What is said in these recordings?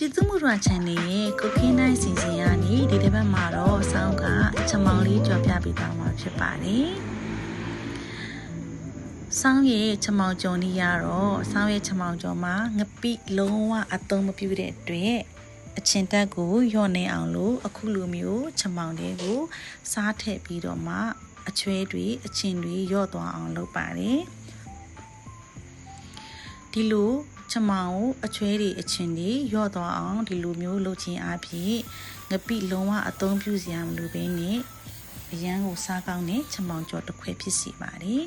ပြည်သူမှုရ channel ရဲ့ကိုကင်းနိုင်စီစဉ်ရနေဒီတစ်ပတ်မှာတော့ဆောင်းကချက်မောင်လေးကြော်ပြပေးသွားမှာဖြစ်ပါတယ်။ဆောင်းရဲ့ချက်မောင်ကြော်နီးရတော့ဆောင်းရဲ့ချက်မောင်ကြော်မှာငပိလုံးဝအသုံးမပြုတဲ့အတွက်အချင်တက်ကိုညှော့နေအောင်လို့အခုလိုမျိုးချက်မောင်တွေကိုစားထည့်ပြီးတော့မှအချွဲတွေအချင်တွေညှော့သွားအောင်လုပ်ပါတယ်။ဒီလို ချမောင်ကိုအချွဲတွေအချင်းတွေရော့သွားအောင်ဒီလိုမျိုးလုပ်ခြင်းအပြင်ငပိလုံးဝအသုံးပြုစရာမလိုဘဲနဲ့အရန်ကိုစားကောင်းတဲ့ချမောင်ကြော်တစ်ခွဲဖြစ်စီပါတယ်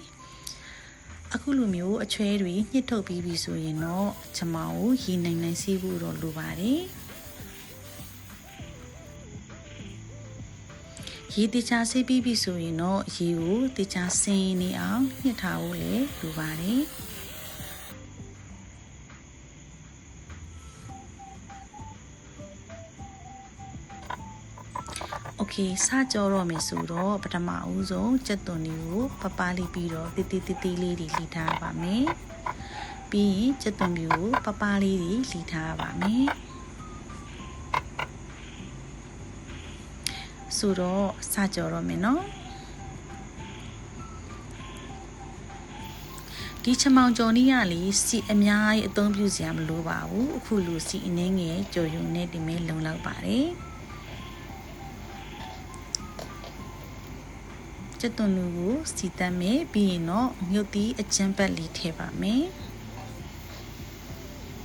အခုလိုမျိုးအချွဲတွေညှစ်ထုတ်ပြီးပြီဆိုရင်တော့ချမောင်ကိုရေနိုင်နိုင်စီးဖို့တော့လိုပါတယ်ရေတခြားဆေးပြီးပြီဆိုရင်တော့ရေကိုတခြားစင်းနေအောင်ညှစ်ထားဖို့လည်းလိုပါတယ်။ Okay စကြောတော့မယ်ဆိုတော့ပထမဦးဆုံးကြက်သွန်လေးကိုပပလေးပြီးတော့တီတီတီတီလေးတွေလှီထားပါမယ်။ပြီးရင်ကြက်သွန်ပြူကိုပပလေးတွေလှီထားပါမယ်။ဆိုတော့စကြောတော့မယ်နော်။ဒီချမောင်ကြော်နီးရလေစီအများကြီးအသုံးပြုစရာမလိုပါဘူးအခုလူစီအနှင်းငယ်ကြော်ရုံနဲ့ဒီမဲလုံလောက်ပါတယ်။ ကျက်သွန်လူကိုစီတတ်မယ်ပြီးရင်တော့မြုပ်သီးအကျန်းပတ်လေးထည့်ပါမယ်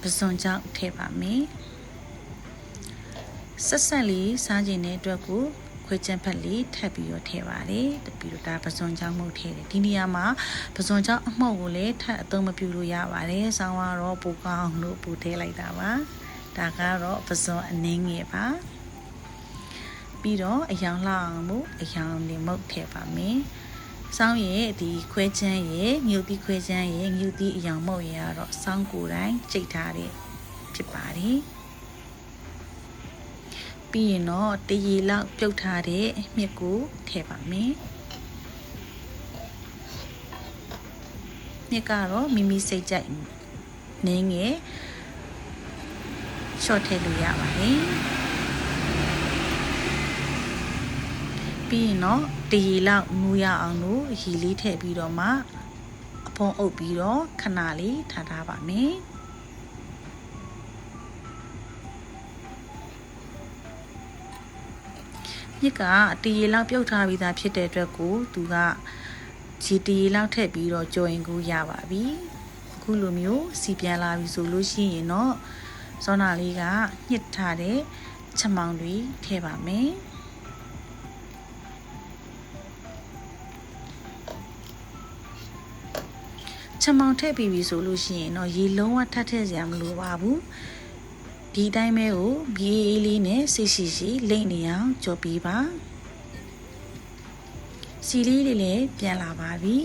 ပစွန်ကြောင့်ထည့်ပါမယ်ဆက်ဆက်လေးစားခြင်းတဲ့အတွက်ကိုခွေးချမ်းဖက်လေးထပ်ပြီးတော့ထည့်ပါတယ်တပြီးတော့ဒါပစွန်ကြောင့်မှုထည့်တယ်ဒီနေရာမှာပစွန်ကြောင့်အမှုတ်ကိုလည်းထပ်အသုံးမပြုလို့ရပါတယ်ဆောင်းကတော့ပူကောင်းလို့ပူထည့်လိုက်တာပါဒါကတော့ပစွန်အနှင်းငယ်ပါ ပြီးတော့အယောင်လှအောင်လို့အယောင်နေမုတ်ထည့်ပါမယ်။စောင်းရဲ့ဒီခွဲချမ်းရဲ့ငြုပ်တိခွဲချမ်းရဲ့ငြုပ်တိအယောင်မုတ်ရဲ့ကတော့စောင်းကိုယ်တိုင်ကြိတ်ထားတဲ့ဖြစ်ပါတယ်။ပြီးရင်တော့တရီလောက်ပြုတ်ထားတဲ့မြစ်ကိုထည့်ပါမယ်။မြစ်ကတော့မိမိစိတ်ကြိုက်နင်းငယ်ရှော့ထည့်လို့ရပါတယ်။ ပြီးရင်တော့တရီလောက်မူရအောင်လို့ရီလေးထည့်ပြီးတော့မှအဖုံးအုပ်ပြီးတော့ခဏလေးထားထားပါမယ်မြစ်ကတရီလောက်ပြုတ်ထားပြီးသားဖြစ်တဲ့အတွက်ကိုသူကဂျီတရီလောက်ထည့်ပြီးတော့ကြော်ရင်ကိုရပါပြီအခုလိုမျိုးစီပြန်လာပြီဆိုလို့ရှိရင်တော့စောနာလေးကညှစ်ထားတဲ့ချက်မောင်တွေထည့်ပါမယ် ချမောင်ထည့်ပြီးပြီဆိုလို့ရှိရင်တော့ရေလုံးဝထပ်ထည့်စရာမလိုပါဘူးဒီတိုင်းပဲကိုဘီအေးလေးနဲ့စိတ်ရှိရှိလိမ့်နေအောင်ကြော်ပြီးပါစီလေးတွေလည်းပြန်လာပါပြီ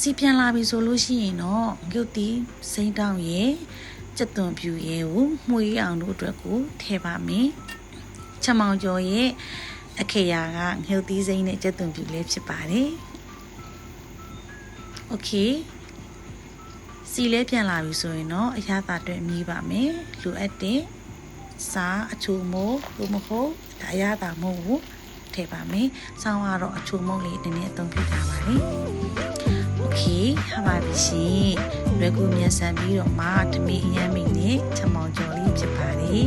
စီပြန်လာပြီဆိုလို့ရှိရင်တော့ငုတ်တီစိမ့်တောင်းရဲ့ကြက်သွန်ပြူရဲ့ကိုမှုေးအောင်တို့အတွက်ကိုထည့်ပါမယ်ချမောင်ကျော်ရဲ့အခေရာကငုတ်တီစိမ့်နဲ့ကြက်သွန်ပြူလေးဖြစ်ပါတယ် โอเคစီလဲပြန်လာပြီဆိုရင်တော့အရသာအတွက်အမြည်ပါမယ်လိုအပ်တဲ့စာအချိုမိုးလိုမဟုတ်ဒါအရသာမိုးကိုထည့်ပါမယ်ဆောင်းကတော့အချိုမိုးလေးနည်းနည်းအသုံးပြုထားပါတယ်โอเคရပါပြီရှင်လွယ်ကူမြန်ဆန်ပြီးတော့မှတမီအရမ်းမိနဲ့ချက်မောင်ကျော်လေးဖြစ်ပါတယ်